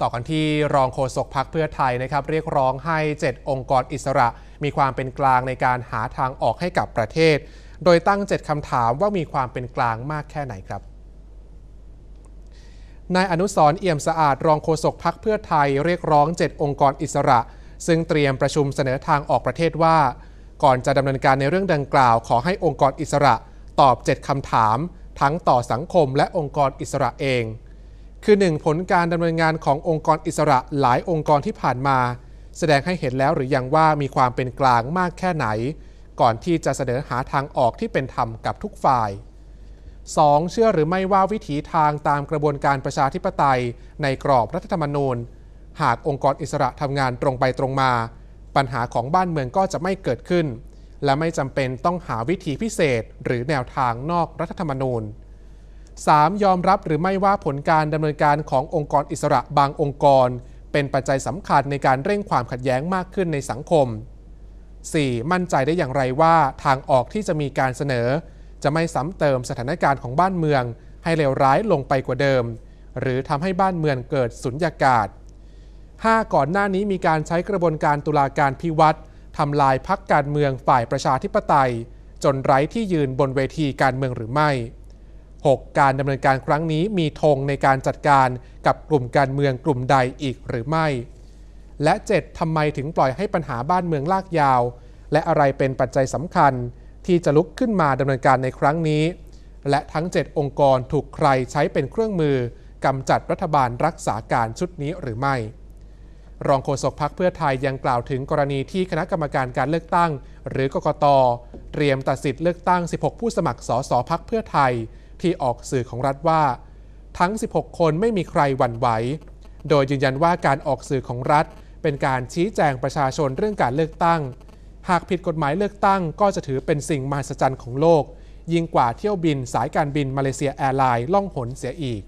ต่อกันที่รองโฆษกพักเพื่อไทยนะครับ เรียกร้องให้ 7 องค์กรอิสระ มีความเป็นกลางในการหาทางออกให้กับประเทศ โดยตั้ง 7 คำถามว่ามีความเป็นกลางมากแค่ไหนครับนายอนุสรเอี่ยมสะอาดรองโฆษกพักเพื่อไทยเรียกร้อง 7 องค์กรอิสระ ซึ่งเตรียมประชุมเสนอทางออกประเทศว่า ก่อนจะดำเนินการในเรื่องดังกล่าว ขอให้องค์กรอิสระ ตอบ 7 คำถาม ทั้งต่อสังคมและองค์กรอิสระเอง คือ 1. ผลการดำเนินงานขององค์กรอิสระหลายองค์กรที่ผ่านมา แสดงให้เห็นแล้วหรือยังว่ามีความเป็นกลางมากแค่ไหน ก่อนที่จะเสนอหาทางออกที่เป็นธรรมกับทุกฝ่าย 2. เชื่อหรือไม่ว่าวิถีทางตามกระบวนการประชาธิปไตย ในกรอบรัฐธรรมนูญ หากองค์กรอิสระทำงานตรงไปตรงมา ปัญหาของบ้านเมืองก็จะไม่เกิดขึ้น และไม่จำเป็นต้องหาวิธีพิเศษ หรือแนวทางนอกรัฐธรรมนูญ 3. ยอมรับหรือไม่ว่าผลการดำเนินการขององค์กรอิสระบางองค์กร เป็นปัจจัยสำคัญในการเร่งความขัดแย้งมากขึ้นในสังคม 4. มั่นใจได้อย่างไรว่าทางออกที่จะมีการเสนอ จะไม่ซ้ำเติมสถานการณ์ของบ้านเมือง ให้เลวร้ายลงไปกว่าเดิม หรือทำให้บ้านเมืองเกิดสุญญากาศ 5. ก่อนหน้านี้มีการใช้กระบวนการตุลาการพิวัตรทำลายพักการเมืองฝ่ายประชาธิปไตย จนไร้ที่ยืนบนเวทีการเมืองหรือไม่ 6. การดำเนินการครั้งนี้มีธงในการจัดการกับกลุ่มการเมืองกลุ่มใดอีกหรือไม่ และ 7. ทำไมถึงปล่อยให้ปัญหาบ้านเมืองลากยาว และอะไรเป็นปัจจัยสำคัญ ที่จะลุกขึ้นมาดำเนินการในครั้งนี้ และทั้ง 7 องค์กรถูกใครใช้เป็นเครื่องมือกำจัดรัฐบาลรักษาการชุดนี้หรือไม่ รองโฆษกพักเพื่อไทยยังกล่าวถึงกรณีที่คณะกรรมการการเลือกตั้ง หรือกกตเตรียมตัดสิทธิ์เลือกตั้ง 16 ผู้สมัครสสพักเพื่อไทย ที่ออกสื่อของรัฐว่า ทั้ง 16 คนไม่มีใครหวั่นไหว โดยยืนยันว่าการออกสื่อของรัฐ เป็นการชี้แจงประชาชนเรื่องการเลือกตั้ง หากผิดกฎหมายเลือกตั้ง ก็จะถือเป็นสิ่งมหัศจรรย์ของโลก ยิ่งกว่าเที่ยวบินสายการบินมาเลเซียแอร์ไลน์ล่องหนเสียอีก